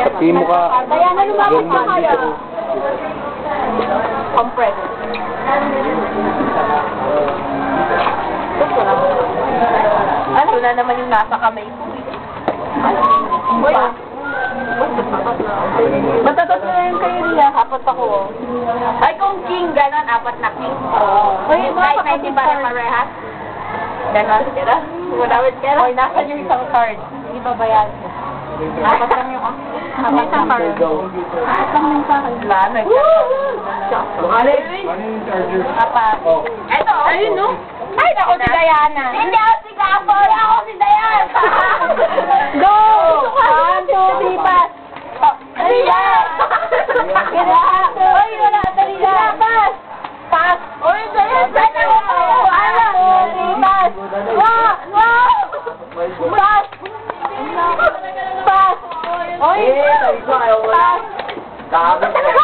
Hindi mo ka... Diana, lumapit ka kaya. Compress. Ano na naman yung nasa kamay ko? Uy. Matatas na yung kayo niya. Apat ako. Ay, kung king, ganon, apat na king. Oo. Uy, mga Kahit na hindi pa rin parehas. Ganon, tira. Gunawit ka na. Hoy, nasa yung isang card. Hindi ba ba yan? Apat lang yung Ano yung isang card? Apat lang yung sa akin. Wala, nag Apat. Eto. Ayun, no? Ay, ako si Diana. Hindi ako si Gapol. Ako si Diana. Go! One, two, three, pass! Na! Kaya! Oy, wala, dali na! Pass! Pass! Oy, dali na! Dali na! One, two, three, pass! Wow! Wow! Pass! 내가이거 할.